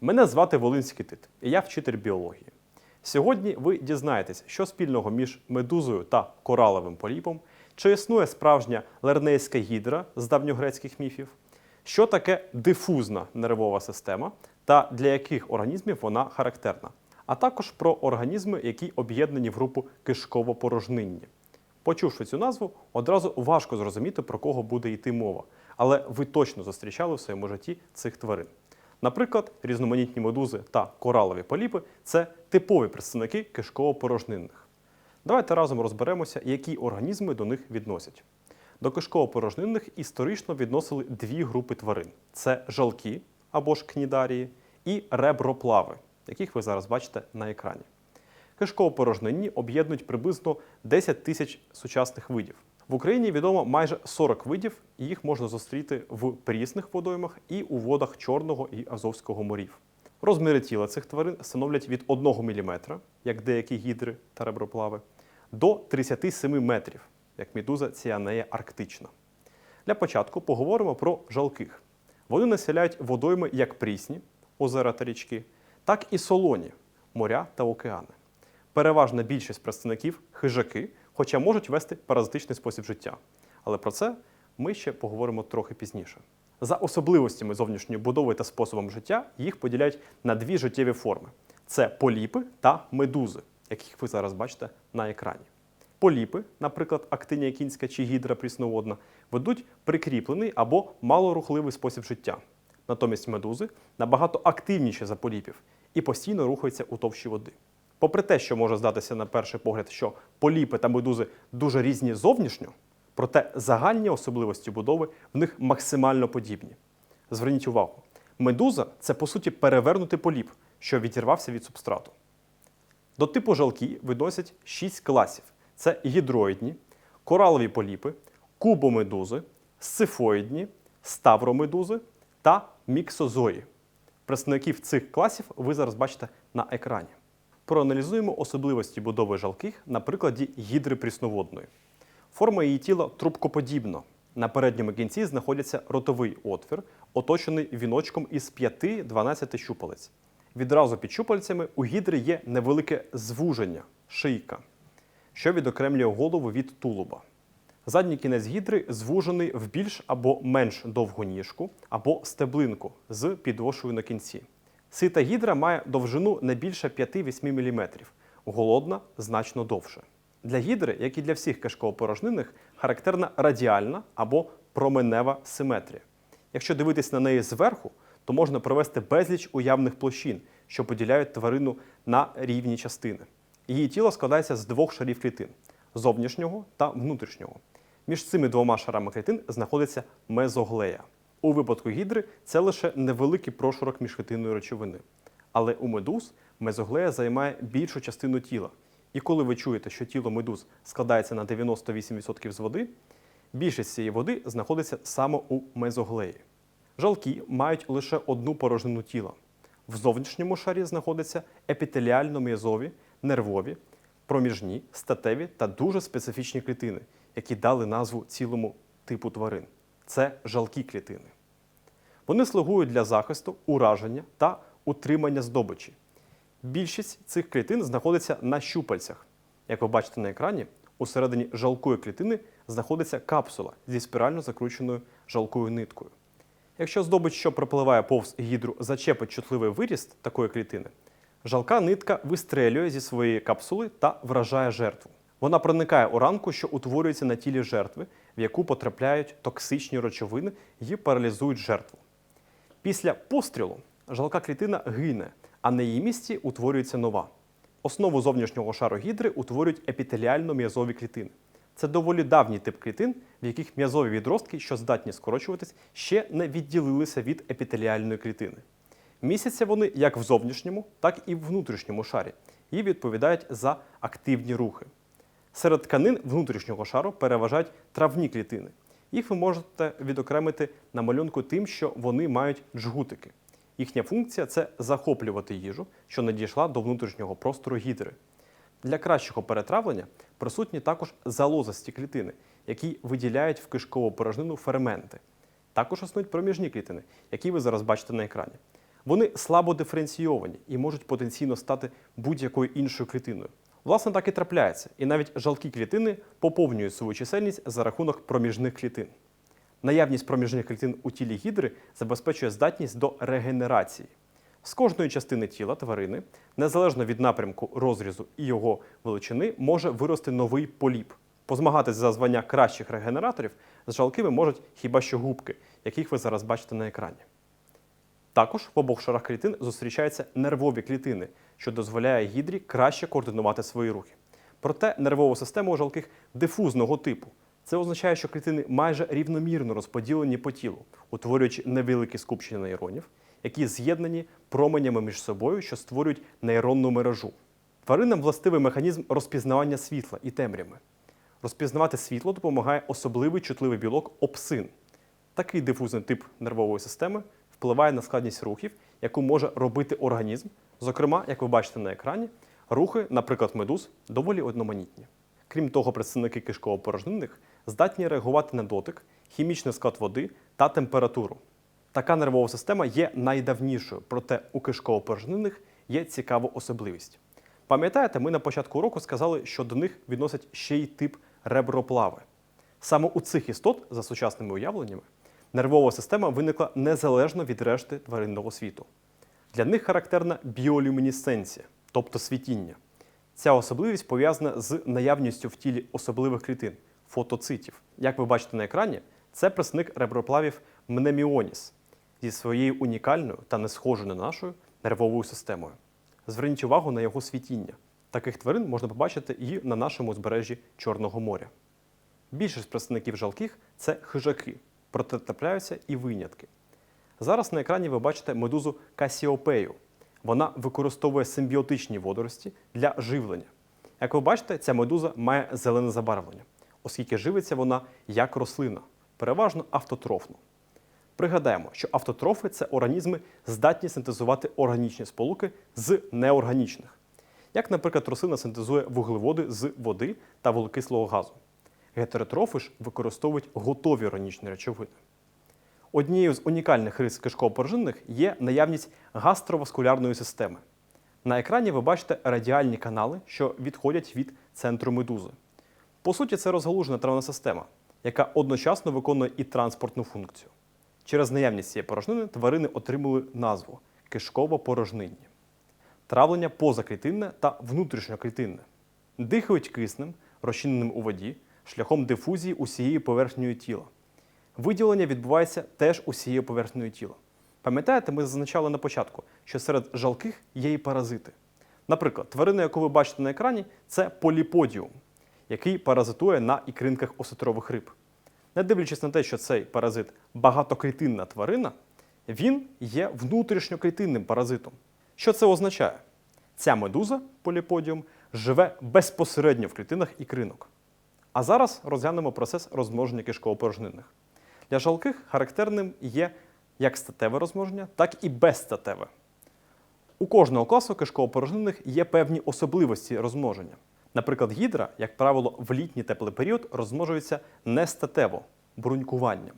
Мене звати Волинський Тит, і я вчитель біології. Сьогодні ви дізнаєтесь, що спільного між медузою та кораловим поліпом, чи існує справжня лернейська гідра з давньогрецьких міфів, що таке дифузна нервова система та для яких організмів вона характерна, а також про організми, які об'єднані в групу кишково-порожнинні. Почувши цю назву, одразу важко зрозуміти, про кого буде йти мова, але ви точно зустрічали в своєму житті цих тварин. Наприклад, різноманітні медузи та коралові поліпи це типові представники кишково-порожнинних. Давайте разом розберемося, які організми до них відносять. До кишково-порожнинних історично відносили дві групи тварин: це жалки або ж кнідарії і реброплави, яких ви зараз бачите на екрані. Кишково-порожнинні об'єднують приблизно 10 тисяч сучасних видів. В Україні відомо майже 40 видів, і їх можна зустріти в прісних водоймах і у водах Чорного і Азовського морів. Розміри тіла цих тварин становлять від 1 мм, як деякі гідри та реброплави, до 37 метрів, як медуза ціанея арктична. Для початку поговоримо про жалких. Вони населяють водойми як прісні, озера та річки, так і солоні, моря та океани. Переважна більшість представників хижаки, хоча можуть вести паразитичний спосіб життя. Але про це ми ще поговоримо трохи пізніше. За особливостями зовнішньої будови та способом життя їх поділяють на дві життєві форми: це поліпи та медузи, яких ви зараз бачите на екрані. Поліпи, наприклад, актинія кінська чи гідра прісноводна, ведуть прикріплений або малорухливий спосіб життя. Натомість медузи набагато активніші за поліпів і постійно рухаються у товщі води. Попри те, що може здатися на перший погляд, що поліпи та медузи дуже різні зовнішньо, проте загальні особливості будови в них максимально подібні. Зверніть увагу, медуза це по суті перевернутий поліп, що відірвався від субстрату. До типу жалки відносять 6 класів: це гідроїдні, коралові поліпи, кубомедузи, сцифоїдні, ставромедузи та міксозої. Представників цих класів ви зараз бачите на екрані. Проаналізуємо особливості будови жалких на прикладі гідри прісноводної. Форма її тіла трубкоподібна. На передньому кінці знаходиться ротовий отвір, оточений віночком із 5-12 щупалець. Відразу під щупальцями у гідри є невелике звуження шийка, що відокремлює голову від тулуба. Задній кінець гідри звужений в більш або менш довгу ніжку або стеблинку з підошвою на кінці. Сита гідра має довжину не більше 5-8 мм, голодна значно довше. Для гідри, як і для всіх кишковопорожнинних, характерна радіальна або променева симетрія. Якщо дивитись на неї зверху, то можна провести безліч уявних площин, що поділяють тварину на рівні частини. Її тіло складається з двох шарів клітин зовнішнього та внутрішнього. Між цими двома шарами клітин знаходиться мезоглея. У випадку гідри це лише невеликий прошурок міжклітинної речовини. Але у медуз мезоглея займає більшу частину тіла. І коли ви чуєте, що тіло медуз складається на 98% з води, більшість цієї води знаходиться саме у мезоглеї. Жалки мають лише одну порожнину тіла. В зовнішньому шарі знаходяться епітеліально-м'язові, нервові, проміжні, статеві та дуже специфічні клітини, які дали назву цілому типу тварин. Це жалкі клітини. Вони слугують для захисту, ураження та утримання здобичі. Більшість цих клітин знаходиться на щупальцях. Як ви бачите на екрані, усередині жалкої клітини знаходиться капсула зі спірально закрученою жалкою ниткою. Якщо здобич, що пропливає повз гідру, зачепить чутливий виріст такої клітини, жалка нитка вистрелює зі своєї капсули та вражає жертву. Вона проникає у ранку, що утворюється на тілі жертви, в яку потрапляють токсичні речовини і паралізують жертву. Після пострілу жалка клітина гине, а на її місці утворюється нова. Основу зовнішнього шару гідри утворюють епітеліально-м'язові клітини. Це доволі давній тип клітин, в яких м'язові відростки, що здатні скорочуватись, ще не відділилися від епітеліальної клітини. Містяться вони як в зовнішньому, так і в внутрішньому шарі і відповідають за активні рухи. Серед тканин внутрішнього шару переважають травні клітини. Їх ви можете відокремити на малюнку тим, що вони мають джгутики. Їхня функція це захоплювати їжу, що надійшла до внутрішнього простору гідри. Для кращого перетравлення присутні також залозасті клітини, які виділяють в кишкову порожнину ферменти. Також існують проміжні клітини, які ви зараз бачите на екрані. Вони слабо диференційовані і можуть потенційно стати будь-якою іншою клітиною. Власне, так і трапляється, і навіть жалкі клітини поповнюють свою чисельність за рахунок проміжних клітин. Наявність проміжних клітин у тілі гідри забезпечує здатність до регенерації. З кожної частини тіла тварини, незалежно від напрямку розрізу і його величини, може вирости новий поліп. Позмагатись за звання кращих регенераторів з жалкими можуть хіба що губки, яких ви зараз бачите на екрані. Також в обох шарах клітин зустрічаються нервові клітини, що дозволяє гідрі краще координувати свої рухи. Проте нервова система у жалких дифузного типу. Це означає, що клітини майже рівномірно розподілені по тілу, утворюючи невеликі скупчення нейронів, які з'єднані променями між собою, що створюють нейронну мережу. Тваринам властивий механізм розпізнавання світла і темряви. Розпізнавати світло допомагає особливий чутливий білок опсин. Такий дифузний тип нервової системи впливає на складність рухів, яку може робити організм. Зокрема, як ви бачите на екрані, рухи, наприклад, медуз, доволі одноманітні. Крім того, представники кишково-порожнинних здатні реагувати на дотик, хімічний склад води та температуру. Така нервова система є найдавнішою, проте у кишково-порожнинних є цікава особливість. Пам'ятаєте, ми на початку року сказали, що до них відносять ще й тип реброплави. Саме у цих істот, за сучасними уявленнями, нервова система виникла незалежно від решти тваринного світу. Для них характерна біолюмінесценція, тобто світіння. Ця особливість пов'язана з наявністю в тілі особливих клітин фотоцитів. Як ви бачите на екрані, це представник реброплавів Мнеміоніс зі своєю унікальною та не схожою на нашою нервовою системою. Зверніть увагу на його світіння. Таких тварин можна побачити і на нашому узбережжі Чорного моря. Більшість представників жалких це хижаки, проте трапляються і винятки. Зараз на екрані ви бачите медузу Касіопею. Вона використовує симбіотичні водорості для живлення. Як ви бачите, ця медуза має зелене забарвлення, оскільки живиться вона як рослина, переважно автотрофно. Пригадаємо, що автотрофи це організми, здатні синтезувати органічні сполуки з неорганічних. Як, наприклад, рослина синтезує вуглеводи з води та вуглекислого газу. Гетеротрофи ж використовують готові органічні речовини. Однією з унікальних рис кишково-порожинних є наявність гастроваскулярної системи. На екрані ви бачите радіальні канали, що відходять від центру медузи. По суті, це розгалужена травна система, яка одночасно виконує і транспортну функцію. Через наявність цієї порожнини тварини отримали назву кишково-порожнинні. Травлення позаклітинне та внутрішньоклітинне. Дихають киснем, розчиненим у воді, шляхом дифузії усією поверхнею тіла. Виділення відбувається теж усією поверхнею тіла. Пам'ятаєте, ми зазначали на початку, що серед жалких є і паразити. Наприклад, тварина, яку ви бачите на екрані, це поліподіум, який паразитує на ікринках осетрових риб. Не дивлячись на те, що цей паразит багатоклітинна тварина, він є внутрішньоклітинним паразитом. Що це означає? Ця медуза поліподіум живе безпосередньо в клітинах ікринок. А зараз розглянемо процес розмноження кишково-порожнинних. Для жалких характерним є як статеве розмноження, так і безстатеве. У кожного класу кишково-порожнинних є певні особливості розмноження. Наприклад, гідра, як правило, в літній теплий період розмножується нестатево брунькуванням,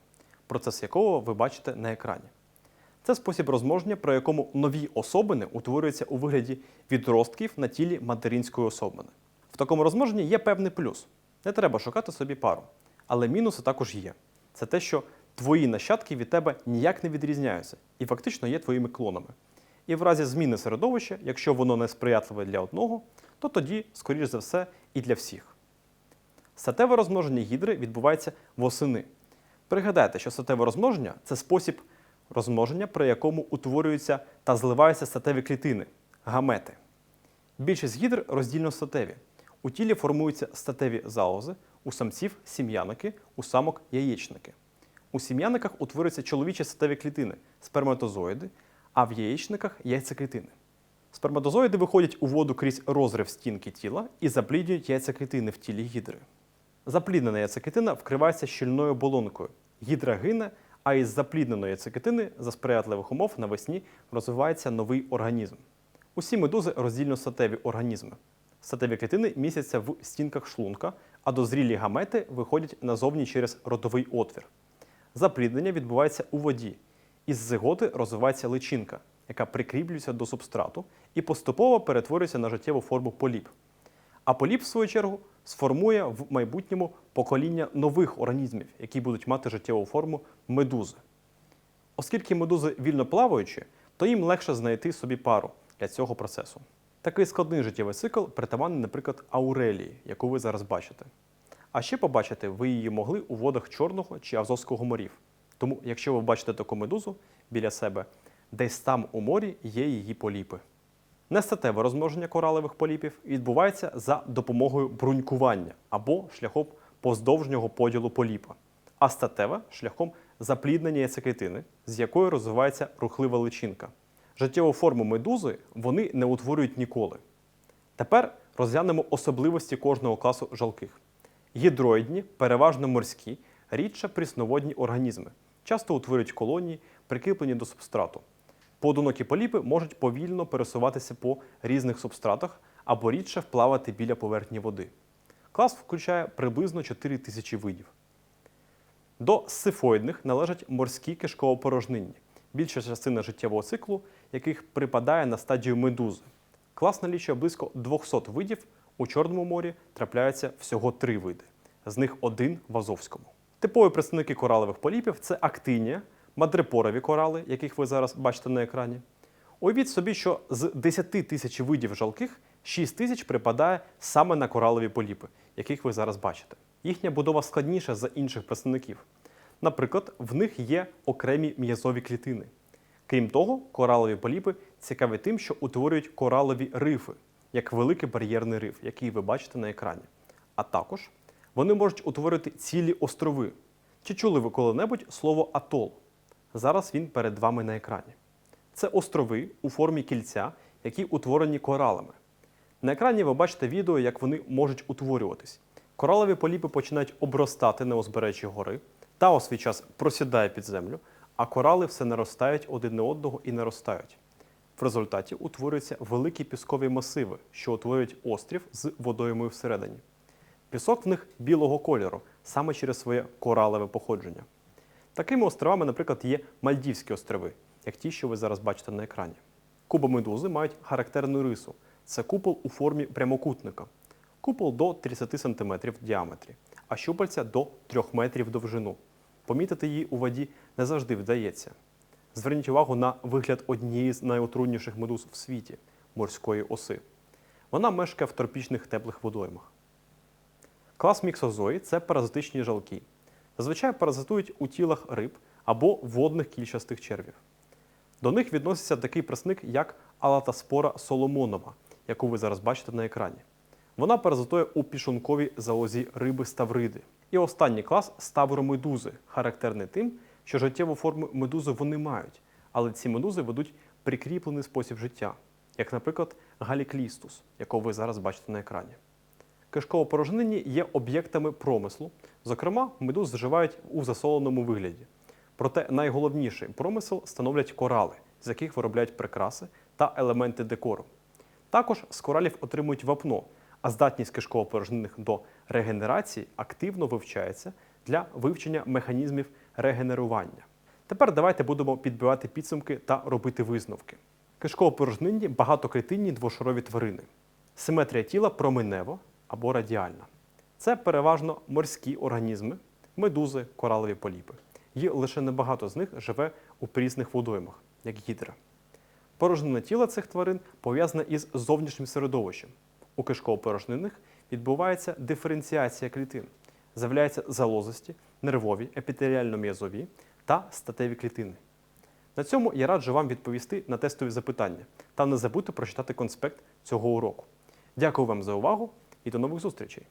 процес якого ви бачите на екрані. Це спосіб розмноження, при якому нові особини утворюються у вигляді відростків на тілі материнської особини. В такому розмноженні є певний плюс. Не треба шукати собі пару. Але мінуси також є. Це те, що твої нащадки від тебе ніяк не відрізняються і фактично є твоїми клонами. І в разі зміни середовища, якщо воно не сприятливе для одного, то тоді, скоріш за все, і для всіх. Статеве розмноження гідри відбувається восени. Пригадайте, що статеве розмноження це спосіб розмноження, при якому утворюються та зливаються статеві клітини гамети. Більшість гідр роздільно статеві. У тілі формуються статеві залози, у самців сім'яники, у самок яєчники. У сім'яниках утворюються чоловічі статеві клітини сперматозоїди, а в яєчниках яйцеклітини. Сперматозоїди виходять у воду крізь розрив стінки тіла і запліднюють яйцеклітини в тілі гідри. Запліднена яйцеклітина вкривається щільною оболонкою. Гідра гине, а із заплідненої яйцеклітини за сприятливих умов навесні розвивається новий організм. Усі медузи роздільно статеві організми. Статеві клітини містяться в стінках шлунка, а дозрілі гамети виходять назовні через ротовий отвір. Запліднення відбувається у воді. Із зиготи розвивається личинка, яка прикріплюється до субстрату і поступово перетворюється на життєву форму поліп. А поліп, в свою чергу, сформує в майбутньому покоління нових організмів, які будуть мати життєву форму медузи. Оскільки медузи вільно плаваючі, то їм легше знайти собі пару для цього процесу. Такий складний життєвий цикл притаманний, наприклад, аурелії, яку ви зараз бачите. А ще побачити ви її могли у водах Чорного чи Азовського морів. Тому, якщо ви бачите таку медузу біля себе, десь там у морі є її поліпи. Нестатеве розмноження коралових поліпів відбувається за допомогою брунькування або шляхом поздовжнього поділу поліпа, а статеве шляхом запліднення яйцеклітини, з якої розвивається рухлива личинка. Життєву форму медузи вони не утворюють ніколи. Тепер розглянемо особливості кожного класу жалких. Гідроїдні, переважно морські, рідше прісноводні організми, часто утворюють колонії, прикріплені до субстрату. Поодинокі поліпи можуть повільно пересуватися по різних субстратах або рідше вплавати біля поверхні води. Клас включає приблизно 4 тисячі видів. До сифоїдних належать морські кишковопорожнинні, більша частина життєвого циклу, яких припадає на стадію медузи. Клас налічує близько 200 видів, у Чорному морі трапляються всього три види, з них один в Азовському. Типові представники коралових поліпів це актинія, мадрепорові корали, яких ви зараз бачите на екрані. Уявіть собі, що з 10 тисяч видів жалких 6 тисяч припадає саме на коралові поліпи, яких ви зараз бачите. Їхня будова складніша за інших представників. Наприклад, в них є окремі м'язові клітини. Крім того, коралові поліпи цікаві тим, що утворюють коралові рифи, як великий бар'єрний риф, який ви бачите на екрані. А також вони можуть утворити цілі острови. Чи чули ви коли-небудь слово атол? Зараз він перед вами на екрані. Це острови у формі кільця, які утворені коралами. На екрані ви бачите відео, як вони можуть утворюватись. Коралові поліпи починають обростати на узбережжі гори, та у свій час просідає під землю, а корали все наростають один на одного і наростають. В результаті утворюються великі піскові масиви, що утворюють острів з водоймою всередині. Пісок в них білого кольору, саме через своє коралеве походження. Такими островами, наприклад, є Мальдівські острови, як ті, що ви зараз бачите на екрані. Кубомедузи мають характерну рису. Це купол у формі прямокутника. Купол до 30 см в діаметрі, а щупальця до 3 метрів довжину. Помітити її у воді не завжди вдається. Зверніть увагу на вигляд однієї з найотруйніших медуз в світі морської оси. Вона мешкає в тропічних теплих водоймах. Клас міксозої це паразитичні жалки. Зазвичай паразитують у тілах риб або водних кільчастих червів. До них відноситься такий пресник, як алатаспора соломонова, яку ви зараз бачите на екрані. Вона паразитує у пішунковій залозі риби ставриди. І останній клас ставромедузи, характерний тим, що життєву форму медузи вони мають, але ці медузи ведуть прикріплений спосіб життя, як, наприклад, галіклістус, якого ви зараз бачите на екрані. Кишково-порожнинні є об'єктами промислу, зокрема, медуз вживають у засоленому вигляді. Проте найголовніший промисел становлять корали, з яких виробляють прикраси та елементи декору. Також з коралів отримують вапно, а здатність кишково-порожнинних до регенерації активно вивчається для вивчення механізмів регенерування. Тепер давайте будемо підбивати підсумки та робити висновки. Кишково-порожнинні багатоклітинні двошарові тварини. Симетрія тіла променево або радіальна. Це переважно морські організми, медузи, коралові поліпи. Є лише небагато з них живе у прісних водоймах, як гідра. Порожнина тіла цих тварин пов'язана із зовнішнім середовищем. У кишково-порожнинних відбувається диференціація клітин. З'являються залозості, нервові, епітеріально-м'язові та статеві клітини. На цьому я раджу вам відповісти на тестові запитання та не забудьте прочитати конспект цього уроку. Дякую вам за увагу і до нових зустрічей!